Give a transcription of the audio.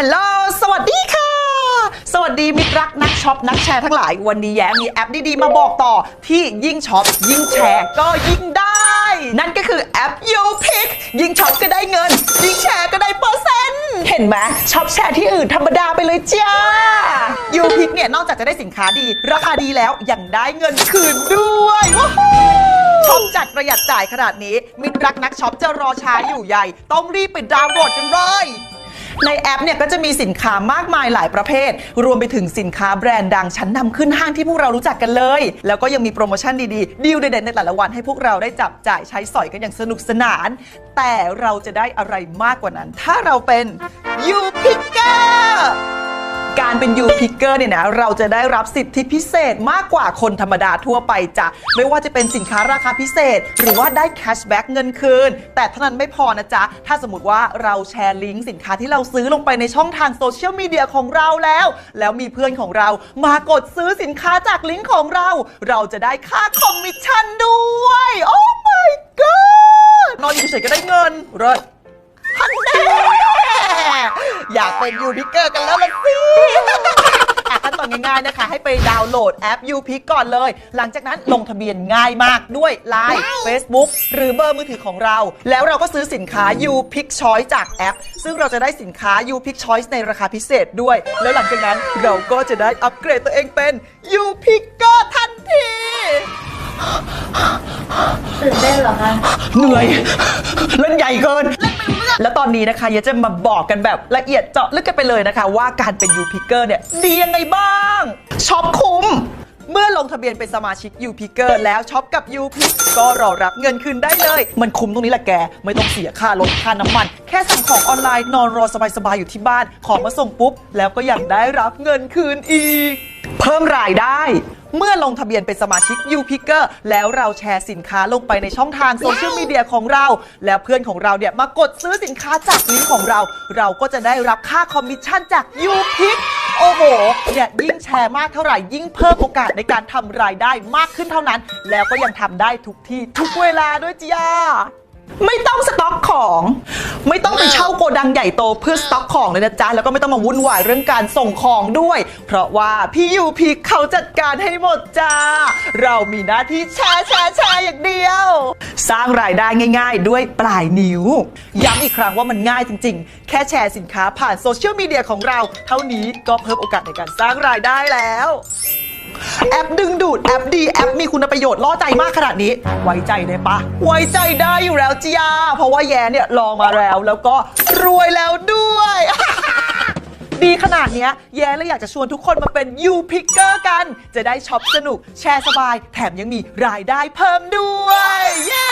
ฮัลโหลสวัสดีค่ะ สวัสดีมิตรรักนักช็อปนักแชร์ทั้งหลาย วันนี้แย้มีแอปดีๆ มาบอกต่อที่ยิ่งช็อปยิ่งแชร์ก็ยิ่งได้ นั่นก็คือแอป y o p i c ยิ่งช็อปก็ได้เงิน ยิ่งแชร์ก็ได้เปอร์เซ็นต์เห็นไหมช็อปแชร์ที่อื่นธรรมดาไปเลยจ้า y o p i c เนี่ยนอกจากจะได้สินค้าดี ราคาดีแล้วยังได้เงินคืนด้วยว้าวช็อปจัดประหยัดจ่ายขนาดนี้ มิตรรักนักช็อปจะรอช้าอยู่ใหญ่ ต้องรีบไปดาวน์โหลดกันเลย ในแอปเนี่ยก็จะมีสินค้ามากมายหลายประเภท รวมไปถึงสินค้าแบรนด์ดังชั้นนำขึ้นห้างที่พวกเรารู้จักกันเลย แล้วก็ยังมีโปรโมชั่นดีๆ ดีลเด็ดๆในแต่ละวันให้พวกเราได้จับจ่ายใช้สอยกันอย่างสนุกสนาน แต่เราจะได้อะไรมากกว่านั้น ถ้าเราเป็นยูพิกเกอร์ การเป็น U Picker เนี่ยนะเราจะได้รับสิทธิพิเศษมากกว่าคนธรรมดาทั่วไปจ้ะไม่ว่าจะเป็นสินค้าราคาพิเศษ หรือว่าได้แคชแบ็กเงินคืน แต่เท่านั้นไม่พอนะจ๊ะ ถ้าสมมติว่าเราแชร์ลิงก์สินค้าที่เราซื้อลงไปในช่องทางโซเชียลมีเดียของเราแล้ว แล้วมีเพื่อนของเรามากดซื้อสินค้าจากลิงก์ของเรา เราจะได้ค่าคอมมิชชั่นด้วย โอ้ my god นอนอยู่เฉยก็ได้เงินเลิศ อยากเป็นยูพิกเกอร์กันแล้วล่ะสิอะขั้นตอนง่ายๆนะคะ ให้ไปดาวน์โหลดแอป u p i c ก่อนเลย หลังจากนั้นลงทะเบียนง่ายมากด้วย Line Facebook หรือเบอร์มือถือของเรา แล้วเราก็ซื้อสินค้า u p i c Choice จากแอป ซึ่งเราจะได้สินค้า u p i c Choice ในราคาพิเศษด้วย แล้วหลังจากนั้นเราก็จะได้อัปเกรดตัวเองเป็น u p i c เกอร์ทันทีตื่นเต้นเหรอคะ เหนื่อย เล่นใหญ่เกิน แล้วตอนนี้นะคะเยจะมาบอกกันแบบละเอียดเจาะลึกกันไปเลยนะคะ ว่าการเป็น u p i c k e r เนี่ยดียังไงบ้างช็อปคุ้มเมื่อลงทะเบียนเป็นสมาชิก u p i c k e r แล้วช็อปกับ u p i c ก็รอรับเงินคืนได้เลย มันคุ้มตรงนี้แหละแก ไม่ต้องเสียค่ารถค่าน้ำมัน แค่สั่งของออนไลน์นอนรอสบายๆอยู่ที่บ้าน ของมาส่งปุ๊บ แล้วก็ยังได้รับเงินคืนอีก เพิ่มรายได้ เมื่อลงทะเบียนเป็นสมาชิก u p i c k e r แล้วเราแชร์สินค้าลงไปในช่องทางโซเชียลมีเดียของเรา แล้วเพื่อนของเราเนี่ยมากดซื้อสินค้าจากลิงก์ของเรา เราก็จะได้รับค่าคอมมิชชั่นจาก u p i c โอ้โหเนี่ยยิ่งแชร์มากเท่าไหร่ยิ่งเพิ่มโอกาสในการทำรายได้มากขึ้นเท่านั้น แล้วก็ยังทำได้ทุกที่ทุกเวลาด้วยจ้าไม่ต้องสต็อกของ ไม่ต้องไปเช่าโกดังใหญ่โตเพื่อสต็อกของเลยนะจ๊ะ แล้วก็ไม่ต้องมาวุ่นวายเรื่องการส่งของด้วย เพราะว่าพี่ยูพีเขาจัดการให้หมดจ้า เรามีหน้าที่แชร์แชร์แชร์อย่างเดียว สร้างรายได้ง่าย ๆ ด้วยปลายนิ้ว ย้ำอีกครั้งว่ามันง่ายจริง ๆ แค่แชร์สินค้าผ่านโซเชียลมีเดียของเรา เท่านี้ก็เพิ่มโอกาสในการสร้างรายได้แล้ว แอปดึงดูดแอปดีแอปมีคุณประโยชน์ล่อใจมากขนาดนี้ ไว้ใจได้ปะ ไว้ใจได้อยู่แล้วจ้าเพราะว่าแย่เนี่ยลองมาแล้วแล้วก็รวยแล้วด้วย ดีขนาดเนี้ยแย่เลยอยากจะชวนทุกคนมาเป็น u p i c k e r กัน จะได้ช็อปสนุก แชร์สบาย แถมยังมีรายได้เพิ่มด้วย เย้